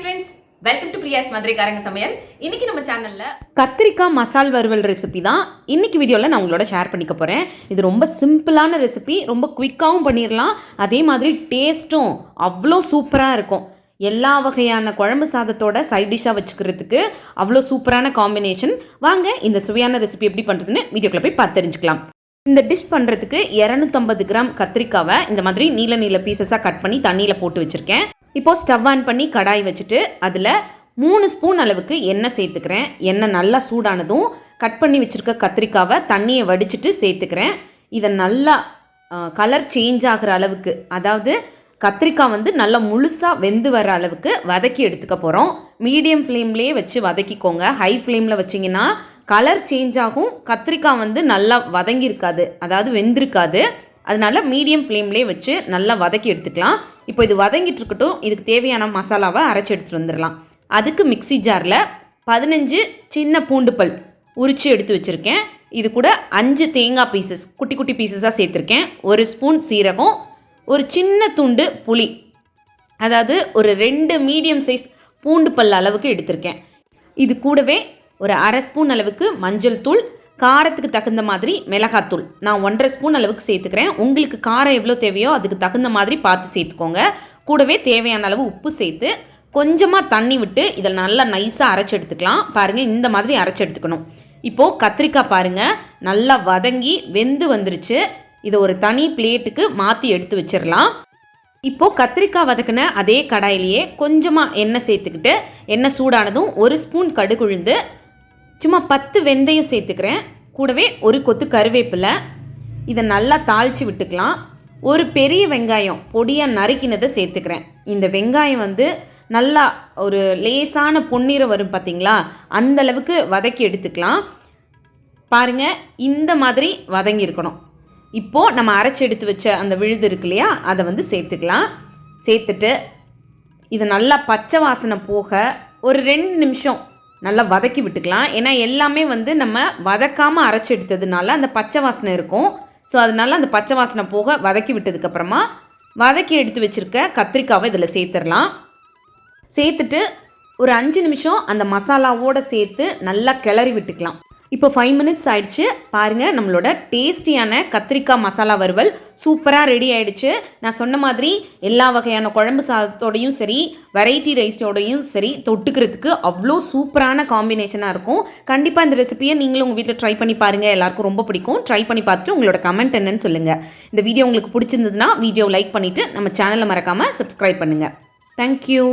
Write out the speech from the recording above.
Friends welcome to Priya's மதுரைக்காரங்க சமையல் இன்னைக்கு நம்ம சேனல்ல கத்திரிக்காய் மசால் வறுவல் ரெசிபி தான் இன்னைக்கு வீடியோவில் நான் உங்களோட ஷேர் பண்ணிக்க போகிறேன் இது ரொம்ப சிம்பிளான ரெசிபி ரொம்ப குயிக்காகவும் பண்ணிடலாம் அதே மாதிரி டேஸ்ட்டும் அவ்வளோ சூப்பராக இருக்கும். எல்லா வகையான குழம்பு சாதத்தோட சைட் டிஷ்ஷாக வச்சுக்கிறதுக்கு அவ்வளோ சூப்பரான காம்பினேஷன் வாங்க இந்த சுவையான ரெசிபி எப்படி பண்ணுறதுன்னு வீடியோக்குள்ளே போய் பார்த்து தெரிஞ்சுக்கலாம். இந்த டிஷ் பண்ணுறதுக்கு இரநூத்தம்பது கிராம் கத்திரிக்காவை இந்த மாதிரி நீல நீல பீசஸாக கட் பண்ணி தண்ணியில் போட்டு வச்சுருக்கேன். இப்போது ஸ்டவ் ஆன் பண்ணி கடாய் வச்சுட்டு அதில் மூணு ஸ்பூன் அளவுக்கு எண்ணெய் சேர்த்துக்கிறேன். எண்ணெய் நல்லா சூடானதும் கட் பண்ணி வச்சுருக்க கத்திரிக்காவை தண்ணியை வடிச்சிட்டு சேர்த்துக்கிறேன். இதை நல்லா கலர் சேஞ்ச் ஆகிற அளவுக்கு அதாவது கத்திரிக்காய் வந்து நல்லா முழுசாக வெந்து வர அளவுக்கு வதக்கி எடுத்துக்க போகிறோம் மீடியம் ஃப்ளேம்லேயே வச்சு வதக்கிக்கோங்க. ஹை ஃப்ளேமில் வச்சிங்கன்னா கலர் சேஞ்ச் ஆகும். கத்திரிக்காய் வந்து நல்லா வதங்கியிருக்காது அதாவது வெந்திருக்காது. அதனால மீடியம் ஃப்ளேம்லேயே வச்சு நல்லா வதக்கி எடுத்துக்கலாம். இப்போ இது வதங்கிட்டு இருக்கட்டும் இதுக்கு தேவையான மசாலாவை அரைச்சி எடுத்துகிட்டு வந்துடலாம். அதுக்கு மிக்ஸி ஜாரில் பதினஞ்சு சின்ன பூண்டு பல் உரித்து எடுத்து வச்சுருக்கேன். இது கூட அஞ்சு தேங்காய் பீசஸ் குட்டி குட்டி பீசஸாக சேர்த்துருக்கேன். ஒரு ஸ்பூன் சீரகம் ஒரு சின்ன துண்டு புளி. அதாவது ஒரு ரெண்டு மீடியம் சைஸ் பூண்டு பல் அளவுக்கு எடுத்திருக்கேன். இது கூடவே ஒரு அரை ஸ்பூன் அளவுக்கு மஞ்சள் தூள் காரத்துக்கு தகுந்த மாதிரி மிளகாத்தூள். நான் ஒன்றரை ஸ்பூன் அளவுக்கு சேர்த்துக்கிறேன். உங்களுக்கு காரம் எவ்வளோ தேவையோ அதுக்கு தகுந்த மாதிரி பார்த்து சேர்த்துக்கோங்க. கூடவே தேவையான அளவு உப்பு சேர்த்து கொஞ்சமாக தண்ணி விட்டு இதில் நல்லா நைஸாக அரைச்சி எடுத்துக்கலாம். பாருங்கள் இந்த மாதிரி அரைச்சி எடுத்துக்கணும். இப்போது கத்திரிக்காய் பாருங்கள் நல்லா வதங்கி வெந்து வந்துருச்சு. இதை ஒரு தனி பிளேட்டுக்கு மாற்றி எடுத்து வச்சிடலாம் இப்போது கத்திரிக்காய் வதக்கின அதே கடாயிலேயே கொஞ்சமாக எண்ணெய் சேர்த்துக்கிட்டு எண்ணெய் சூடானதும் ஒரு ஸ்பூன் கடுகுழுந்து சும்மா பத்து வெந்தயம் சேர்த்துக்கிறேன். கூடவே ஒரு கொத்து கருவேப்பிலை. இதை நல்லா தாளித்து விட்டுக்கலாம். ஒரு பெரிய வெங்காயம் பொடியாக நறுக்கினதை சேர்த்துக்கிறேன். இந்த வெங்காயம் வந்து நல்லா ஒரு லேசான பொன்னிறம் வரும் பார்த்தீங்களா அந்த அளவுக்கு வதக்கி எடுத்துக்கலாம். பாருங்கள் இந்த மாதிரி வதங்கியிருக்கணும் இப்போது நம்ம அரைச்சி எடுத்து வச்ச அந்த விழுது இருக்கு இல்லையா? அதை வந்து சேர்த்துக்கலாம். சேர்த்துட்டு இது நல்லா பச்சை வாசனை போக ஒரு ரெண்டு நிமிஷம் நல்லா வதக்கி விட்டுக்கலாம். ஏன்னா எல்லாமே வந்து நம்ம வதக்காமல் அரைச்சி எடுத்ததுனால அந்த பச்சை வாசனை இருக்கும். ஸோ அதனால அந்த பச்சை வாசனை போக வதக்கி விட்டதுக்கப்புறமா வதக்கி எடுத்து வச்சுருக்க கத்திரிக்காவை இதில் சேர்த்துடலாம். சேர்த்துட்டு ஒரு அஞ்சு நிமிஷம் அந்த மசாலாவோடு சேர்த்து நல்லா கிளறி விட்டுக்கலாம். இப்போ ஃபைவ் மினிட்ஸ் ஆயிடுச்சு. பாருங்கள் நம்மளோட டேஸ்டியான கத்திரிக்காய் மசாலா வறுவல் சூப்பராக ரெடி ஆயிடுச்சு. நான் சொன்ன மாதிரி எல்லா வகையான குழம்பு சாதத்தோடையும் சரி வெரைட்டி ரைஸோடையும் சரி தொட்டுக்கிறதுக்கு அவ்வளோ சூப்பரான காம்பினேஷனாக இருக்கும். கண்டிப்பாக இந்த ரெசிபியை நீங்களும் உங்கள் வீட்டில் ட்ரை பண்ணி பாருங்கள் எல்லாருக்கும் ரொம்ப பிடிக்கும். ட்ரை பண்ணி பார்த்துட்டு உங்களோட கமெண்ட் என்னன்னு சொல்லுங்கள் இந்த வீடியோ உங்களுக்கு பிடிச்சிருந்ததுன்னா வீடியோ லைக் பண்ணிவிட்டு நம்ம சேனலை மறக்காமல் சப்ஸ்கிரைப் பண்ணுங்கள் தேங்க்யூ